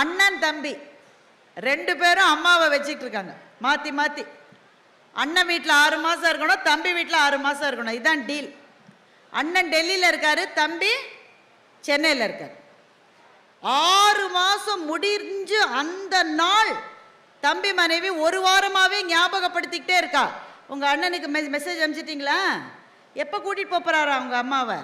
அண்ணன் தம்பி. ரெண்டு பேரும் அம்மாவை வச்சுட்டு இருக்காங்க. மாற்றி மாற்றி அண்ணன் வீட்டில் ஆறு மாதம் இருக்கணும் தம்பி வீட்டில் ஆறு மாதம் இருக்கணும். இதுதான் டீல் அண்ணன் டெல்லியில் இருக்காரு தம்பி சென்னையில் இருக்கார். ஆறு மாதம் முடிஞ்சு அந்த நாள் தம்பி மனைவி ஒரு வாரமாகவே ஞாபகப்படுத்திக்கிட்டே இருக்கா. உங்கள் அண்ணனுக்கு மெ மெசேஜ் அனுப்பிச்சிட்டிங்களா எப்போ கூட்டிகிட்டு போகிறாரா அவங்க அம்மாவை?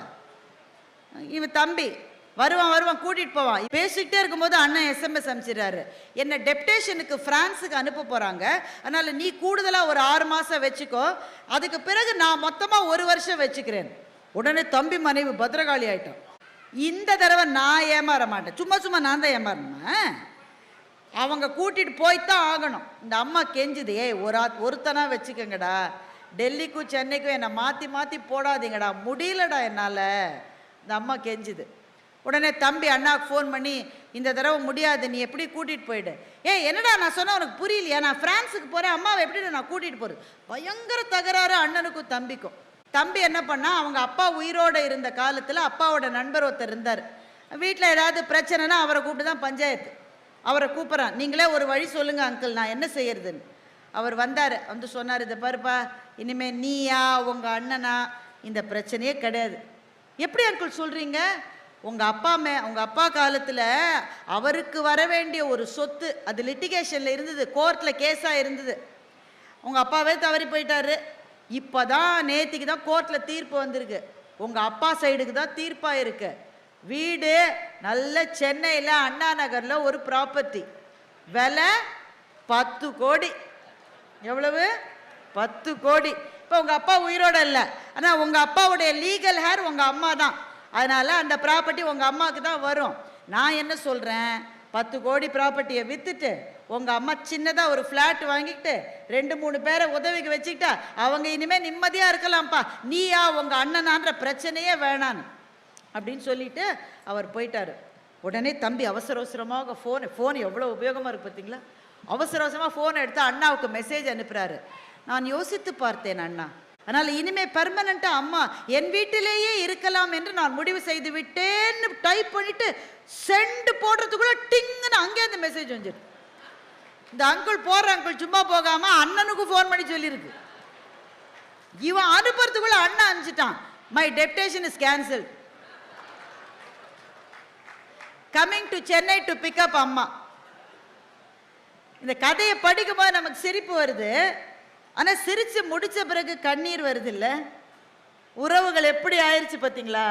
இவன் தம்பி. வருவான் வருவான் கூட்டிட்டு போவான். பேசிக்கிட்டே இருக்கும்போது அண்ணன் எஸ்எம்எஸ் அனுப்பிச்சிடுறாரு. என்ன டெப்டேஷனுக்கு பிரான்ஸுக்கு அனுப்ப போறாங்க. அதனால நீ கூடுதலா ஒரு ஆறு மாசம் வச்சுக்கோ. அதுக்கு பிறகு நான் மொத்தமா ஒரு வருஷம் வச்சுக்கிறேன். உடனே தம்பி மனைவி பத்திரகாளி ஆயிட்டான். இந்த தடவை நான் ஏமாற மாட்டேன். சும்மா சும்மா நான் தான் ஏமாறணுமா? அவங்க கூட்டிட்டு போய்த்தான் ஆகணும். இந்த அம்மா கெஞ்சுது ஏய் ஒரு ஆத் ஒருத்தனா வச்சுக்கோங்கடா. டெல்லிக்கும் சென்னைக்கும் என்னை மாற்றி மாற்றி போடாதீங்கடா. முடியலடா என்னால். இந்த அம்மா கெஞ்சுது. உடனே தம்பி அண்ணாவுக்கு ஃபோன் பண்ணி இந்த தடவை முடியாது நீ எப்படி கூட்டிகிட்டு போயிடு? ஏ என்னடா நான் சொன்ன உனக்கு புரியலையா? நான் ஃப்ரான்ஸுக்கு போகிறேன் அம்மாவை எப்படி நான் கூட்டிகிட்டு போகிறது பயங்கர தகராறு அண்ணனுக்கும் தம்பிக்கும். தம்பி என்ன பண்ணால் அவங்க அப்பா உயிரோடு இருந்த காலத்தில் அப்பாவோட நண்பர் ஒருத்தர் இருந்தார். வீட்டில் ஏதாவது பிரச்சனைனா அவரை கூப்பிட்டு தான் பஞ்சாயத்து. அவரை கூப்பிட்றான். நீங்களே ஒரு வழி சொல்லுங்கள் அங்கிள் நான் என்ன செய்யறதுன்னு? அவர் வந்தார். வந்து சொன்னார் இதை பாருப்பா இனிமேல் நீயா உங்கள் அண்ணனா இந்த பிரச்சனையே கிடையாது. எப்படி அங்கிள் சொல்கிறீங்க உங்கள் அப்பா மே உங்கள் அப்பா காலத்தில் அவருக்கு வர வேண்டிய ஒரு சொத்து அது லிட்டிகேஷனில் இருந்தது கோர்ட்டில் கேஸாக இருந்தது. உங்கள் அப்பாவே தவறி போயிட்டாரு. இப்போ தான் நேத்திக்கு தான் கோர்ட்டில் தீர்ப்பு வந்திருக்கு. உங்கள் அப்பா சைடுக்கு தான் தீர்ப்பாக இருக்கு. வீடு நல்ல சென்னையில் அண்ணா நகரில் ஒரு ப்ராப்பர்ட்டி விலை பத்து கோடி. எவ்வளவு? பத்து கோடி. இப்போ உங்கள் அப்பா உயிரோட இல்லை. ஆனால் உங்கள் அப்பாவுடைய லீகல் ஹேர் உங்கள் அம்மா தான். அதனால் அந்த ப்ராப்பர்ட்டி உங்கள் அம்மாவுக்கு தான் வரும். நான் என்ன சொல்கிறேன் பத்து கோடி ப்ராப்பர்ட்டியை விற்றுட்டு உங்கள் அம்மா சின்னதாக ஒரு ஃப்ளாட் வாங்கிக்கிட்டு ரெண்டு மூணு பேரை உதவிக்கு வச்சுக்கிட்டா அவங்க இனிமேல் நிம்மதியாக இருக்கலாம்ப்பா. நீயா உங்கள் அண்ணனான்ற பிரச்சனையே வேணான்னு. அப்படின்னு சொல்லிட்டு அவர் போயிட்டார். உடனே தம்பி அவசர அவசரமாக ஃபோன் ஃபோன் எவ்வளோ உபயோகமாக இருக்கு பார்த்தீங்களா அவசர அவசரமாக ஃபோனை எடுத்து அண்ணாவுக்கு மெசேஜ் அனுப்புகிறாரு நான் யோசித்து பார்த்தேன் அண்ணா. அதனால் இனிமே பெர்மனண்ட்டாக அம்மா என் வீட்டிலேயே இருக்கலாம் என்று நான் முடிவு செய்து விட்டேன்னு டைப் பண்ணிட்டு செண்டு போடுறதுக்குள்ள டிங்குன்னு அங்கே மெசேஜ் வந்துடும் இந்த அங்கிள் போடுற அங்கிள் சும்மா போகாம அண்ணனுக்கு ஃபோன் பண்ணி சொல்லியிருக்கு. இவன் அனுப்புறதுக்குள்ள அண்ணன் அனுப்பிச்சிட்டான். My deputation is cancel coming to Chennai to pickup அம்மா. இந்த கதையை படிக்கும்போது நமக்கு சிரிப்பு வருது. ஆனால் சிரித்து முடித்த பிறகு கண்ணீர் வருது இல்லை உறவுகள் எப்படி ஆயிடுச்சு பார்த்தீங்களா